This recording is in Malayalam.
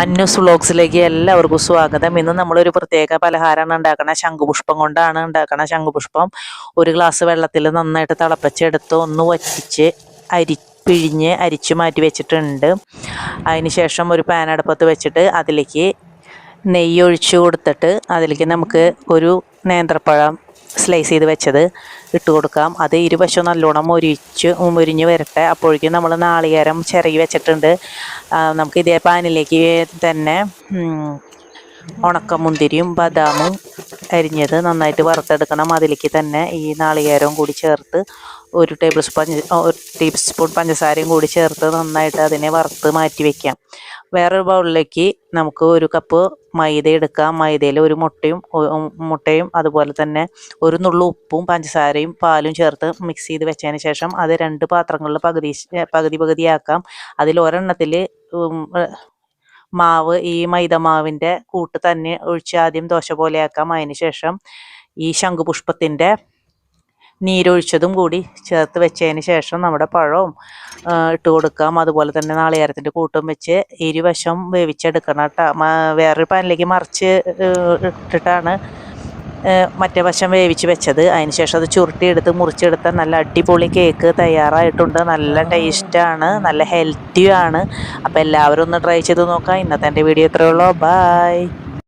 അന്നൂസ് വ്ളോഗ്സിലേക്ക് എല്ലാവർക്കും സ്വാഗതം. ഇന്ന് നമ്മളൊരു പ്രത്യേക പലഹാരമാണ് ഉണ്ടാക്കണ. ശംഖുപുഷ്പം കൊണ്ടാണ് ഉണ്ടാക്കണ ശംഖുപുഷ്പം. ഒരു ഗ്ലാസ് വെള്ളത്തിൽ നന്നായിട്ട് തിളപ്പിച്ചെടുത്ത് ഒന്ന് വറ്റിച്ച് അരി പിഴിഞ്ഞ് അരിച്ചു മാറ്റി വെച്ചിട്ടുണ്ട്. അതിന് ശേഷം ഒരു പാൻ അടുപ്പത്ത് വെച്ചിട്ട് അതിലേക്ക് നെയ്യ് ഒഴിച്ചു കൊടുത്തിട്ട് അതിലേക്ക് നമുക്ക് ഒരു നേന്ത്രപ്പഴം സ്ലൈസ് ചെയ്ത് വെച്ചത്. ഇട്ട് കൊടുക്കാം. അത് ഇരുവശവും നല്ലോണം മൊരിച്ച് മൊരിഞ്ഞ് വരട്ടെ. അപ്പോഴേക്കും നമ്മൾ നാളികേരം ചിരകി വെച്ചിട്ടുണ്ട്. നമുക്ക് ഇതേ പാനിലേക്ക് തന്നെ ഉണക്കമുന്തിരിയും ബദാമും അരിഞ്ഞത് നന്നായിട്ട് വറുത്തെടുക്കണം. അതിലേക്ക് തന്നെ ഈ നാളികേരവും കൂടി ചേർത്ത് ഒരു ടേബിൾ സ്പൂൺ ഒരു ടീസ്പൂൺ പഞ്ചസാരയും കൂടി ചേർത്ത് നന്നായിട്ട് അതിനെ വറുത്ത് മാറ്റി വയ്ക്കാം വേറൊരു ബൗളിലേക്ക് നമുക്ക് ഒരു കപ്പ് മൈദ എടുക്കാം. മൈദയിൽ ഒരു മുട്ടയും മുട്ടയും അതുപോലെ തന്നെ ഒരു നുള്ളു ഉപ്പും പഞ്ചസാരയും പാലും ചേർത്ത് മിക്സ് ചെയ്ത് വെച്ചതിന് ശേഷം അത് രണ്ട് പാത്രങ്ങളിൽ പകുതി പകുതി പകുതിയാക്കാം. അതിൽ ഒരെണ്ണത്തിൽ മാവ് ഈ മൈദ മാവിന്റെ കൂട്ട് തന്നെ ഒഴിച്ച് ആദ്യം ദോശ പോലെയാക്കാം. അതിന് ശേഷം ഈ ശംഖുപുഷ്പത്തിന്റെ നീരൊഴിച്ചതും കൂടി ചേർത്ത് വെച്ചതിന് ശേഷം നമ്മുടെ പഴവും ഇട്ട് കൊടുക്കാം. അതുപോലെ തന്നെ നാളികേരത്തിന്റെ കൂട്ടും വെച്ച് ഇരുവശം വേവിച്ചെടുക്കണം കേട്ടോ. വേറൊരു പാനിലേക്ക് മറിച്ച് ഇട്ടിട്ടാണ് മറ്റേ വശം വേവിച്ച് വെച്ചത്. അതിന് ശേഷം അത് ചുരുട്ടിയെടുത്ത് മുറിച്ചെടുത്ത നല്ല അടിപൊളി കേക്ക് തയ്യാറായിട്ടുണ്ട്. നല്ല ടേസ്റ്റാണ് നല്ല ഹെൽത്തിയാണ് അപ്പോൾ എല്ലാവരും ഒന്ന് ട്രൈ ചെയ്ത് നോക്കാം. ഇന്നത്തെ എന്റെ വീഡിയോ ഇത്രയേ ഉള്ളൂ. ബായ്